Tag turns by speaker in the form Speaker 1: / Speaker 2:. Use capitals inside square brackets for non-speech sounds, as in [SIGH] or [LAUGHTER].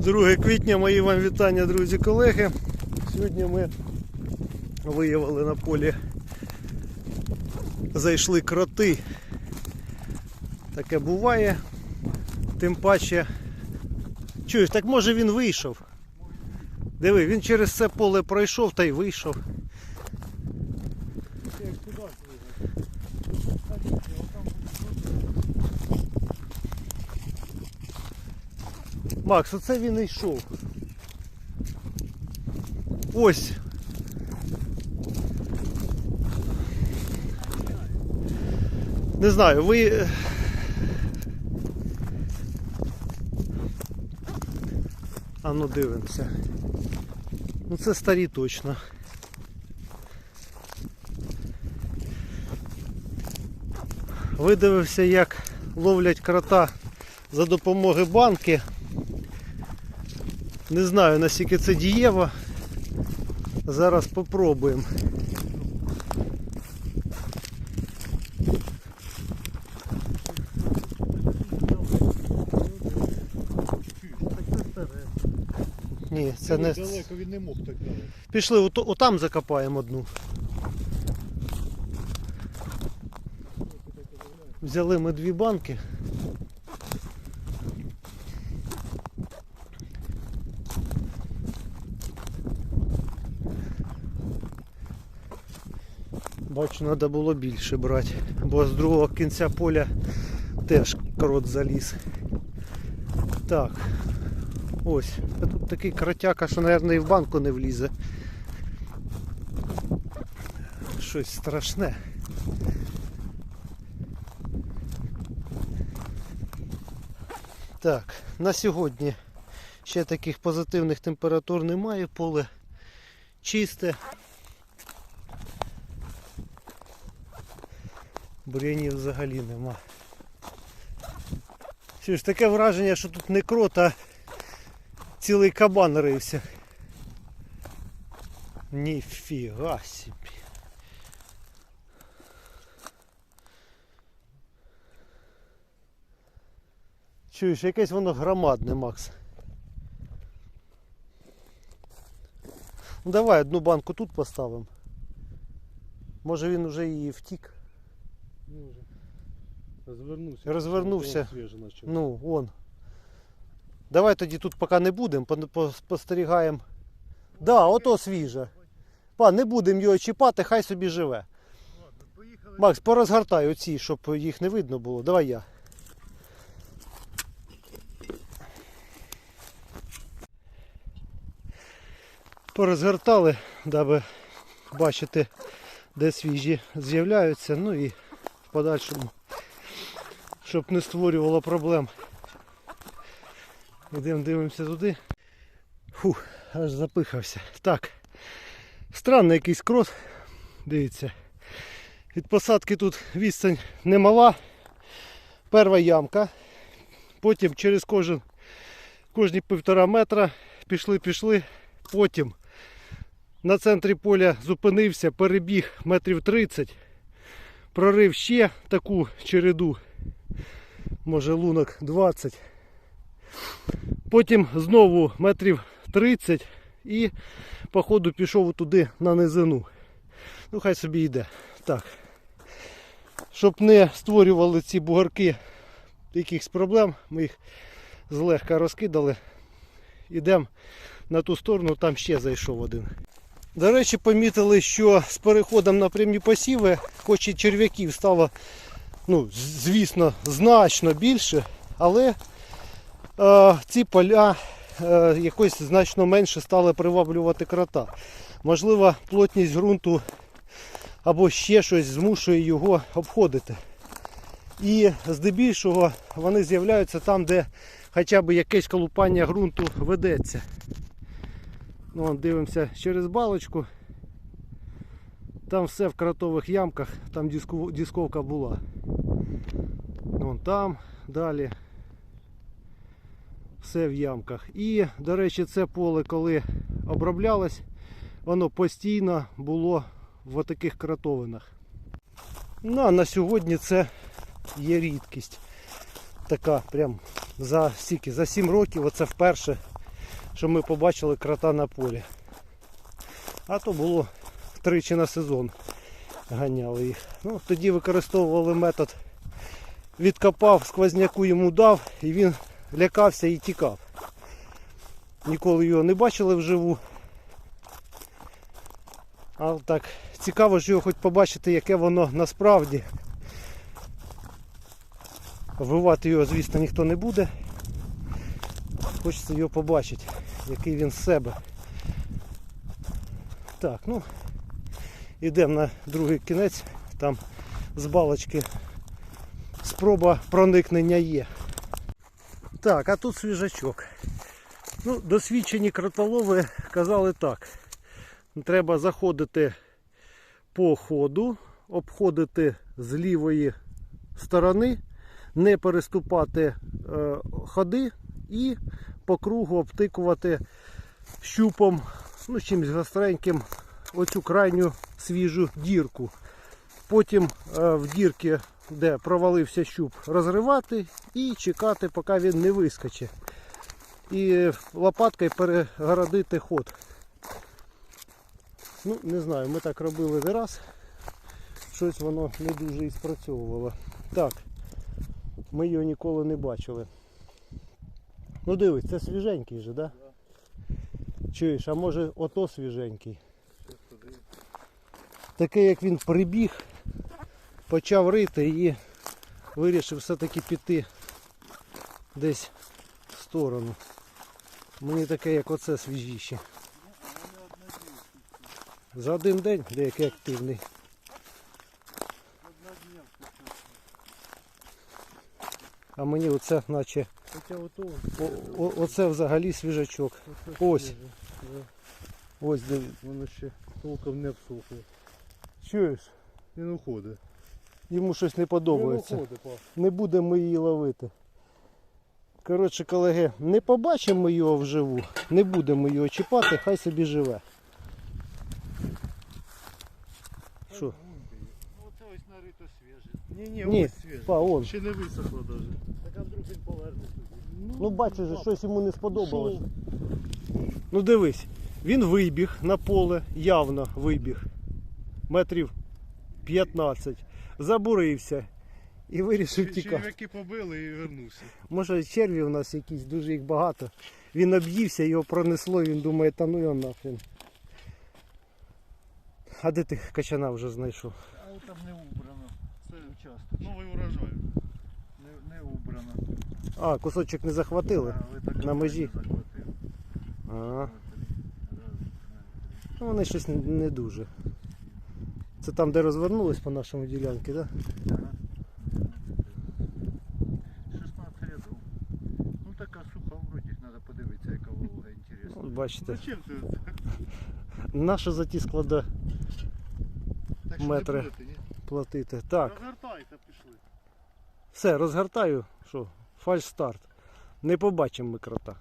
Speaker 1: 2 квітня, мої вам вітання, друзі, колеги. Сьогодні ми виявили на полі, зайшли кроти. Таке буває. Тим паче. Чуєш, так може він вийшов. Диви, він через це поле пройшов та й вийшов. Макс, оце він і йшов. Ось. Не знаю, ви. е, А ну дивимося. Ну це старі точно. Видивився, як ловлять крота за допомогою банки. Не знаю наскільки це дієво. Зараз попробуємо. Ні, це не.
Speaker 2: Далеко він не мог так далеко.
Speaker 1: Пішли, ото- отам закопаємо одну. Взяли ми дві банки. Бачу, треба було більше брати, бо з другого кінця поля теж крот заліз. Так, ось. Тут такий кротяка, що, мабуть, і в банку не влізе. Щось страшне. Так, на сьогодні ще таких позитивних температур немає, поле чисте. Бур'янів взагалі нема. Що ж, таке враження, що тут не крот, а цілий кабан рився. Ніфіга собі. Чуєш, якесь воно громадне, Макс. Ну давай одну банку тут поставимо. Може він вже і втік.
Speaker 2: Ну, вже розвернувся.
Speaker 1: Розвернувся. Ну, вон. Давай тоді тут поки не будемо, спостерігаємо. Да, ото свіже. Па, не будемо його чіпати, хай собі живе. Макс, порозгортай оці, щоб їх не видно було. Давай я. Порозгортали, даби бачити, де свіжі з'являються. Ну і подальшому, щоб не створювало проблем. Йдемо дивимося туди. Фух, аж запихався. Так. Странний якийсь крос. Дивіться. Від посадки тут відстань немала. Перша ямка. Потім через кожен, кожні півтора метра пішли-пішли. Потім на центрі поля зупинився, перебіг метрів 30, прорив ще таку череду, може лунок 20. Потім знову метрів 30 і по ходу пішов туди на низину. Ну хай собі йде. Так. Щоб не створювали ці бугарки якихось проблем, ми їх злегка розкидали. Ідемо на ту сторону, там ще зайшов один. До речі, помітили, що з переходом на прямі посіви, хоч і черв'яків стало, ну, звісно, значно більше, але е, ці поля е, якось значно менше стали приваблювати крота. Можливо, плотність ґрунту або ще щось змушує його обходити. І здебільшого вони з'являються там, де хоча б якесь колупання ґрунту ведеться. Ну, вон, дивимося через балочку. Там все в кротових ямках, там диску- дисковка була. Вон там, далі. Все в ямках. І, до речі, це поле, коли оброблялось, воно постійно було в таких кротовинах. Ну, а на сьогодні це є рідкість. Така прям за стільки, за 7 років оце вперше що ми побачили крота на полі. А то було тричі на сезон ганяли їх. Ну, тоді використовували метод відкопав, сквозняку йому дав і він лякався і тікав. Ніколи його не бачили вживу. А так цікаво ж його хоч побачити, яке воно насправді. Вбивати його, звісно, ніхто не буде. Хочеться його побачити, який він з себе. Так, ну йдемо на другий кінець, там з балочки спроба проникнення є. Так, а тут свіжачок. Ну, досвідчені кротолови казали так. Треба заходити по ходу, обходити з лівої сторони, не переступати е, ходи і по кругу обтикувати щупом, ну, чимось гостреньким, оцю крайню свіжу дірку. Потім е, в дірки, де провалився щуп, розривати і чекати, поки він не вискоче. І лопаткою перегородити ход. Ну, не знаю, ми так робили не раз. Щось воно не дуже і спрацьовувало. Так, ми його ніколи не бачили. Ну дивись, це свіженький же, да? Чуєш, а може ото свіженький? Такий як він прибіг, почав рити і вирішив все-таки піти десь в сторону. Мені таке, як оце свіжіше. За один день деякий активний. А мені оце наче
Speaker 2: Хоча ото
Speaker 1: о, о- оце взагалі свіжачок. Ось.
Speaker 2: свіже. Да.
Speaker 1: Ось диви.
Speaker 2: Воно ще толком не всухло.
Speaker 1: Чуєш?
Speaker 2: Він уходить.
Speaker 1: Йому щось не
Speaker 2: Він
Speaker 1: подобається.
Speaker 2: уходить, па.
Speaker 1: Не будемо її ловити. Коротше, колеги, не побачимо ми його вживу, не будемо його чіпати, хай собі живе. Що?
Speaker 2: Ну оце ось нарито свіже. Ні, ні,
Speaker 1: Ні,
Speaker 2: ось свіже.
Speaker 1: па, он.
Speaker 2: Ще не висохло навіть. Так а він поверне туди.
Speaker 1: Ну бачиш, же, щось йому не сподобалось. Ну дивись, він вибіг на поле, явно вибіг. Метрів 15. Забурився і вирішив тікати.
Speaker 2: Черв'яки побили і вернувся.
Speaker 1: Може черві у нас якісь, дуже їх багато. Він об'ївся, його пронесло, він думає, та ну його нахрен. А де ти качана вже знайшов?
Speaker 2: А там не убрано. Це участок. Новий урожай.
Speaker 1: А, кусочок не захватили. На межі.
Speaker 2: захватили.
Speaker 1: А,
Speaker 2: Раз, два,
Speaker 1: ну вони щось не- дуже. Це там, де розвернулись по нашому ділянці, так? Да?
Speaker 2: 16 рядов. Ну така суха вроді, треба подивитися, яка волога інтересна.
Speaker 1: От бачите,
Speaker 2: Зачем ти [LAUGHS]
Speaker 1: наша за ті склади
Speaker 2: Так
Speaker 1: Метри.
Speaker 2: будете,
Speaker 1: платити. Так,
Speaker 2: Розгортайте, пішли.
Speaker 1: все, розгортаю. Що? Фальш старт. Не побачимо ми крота.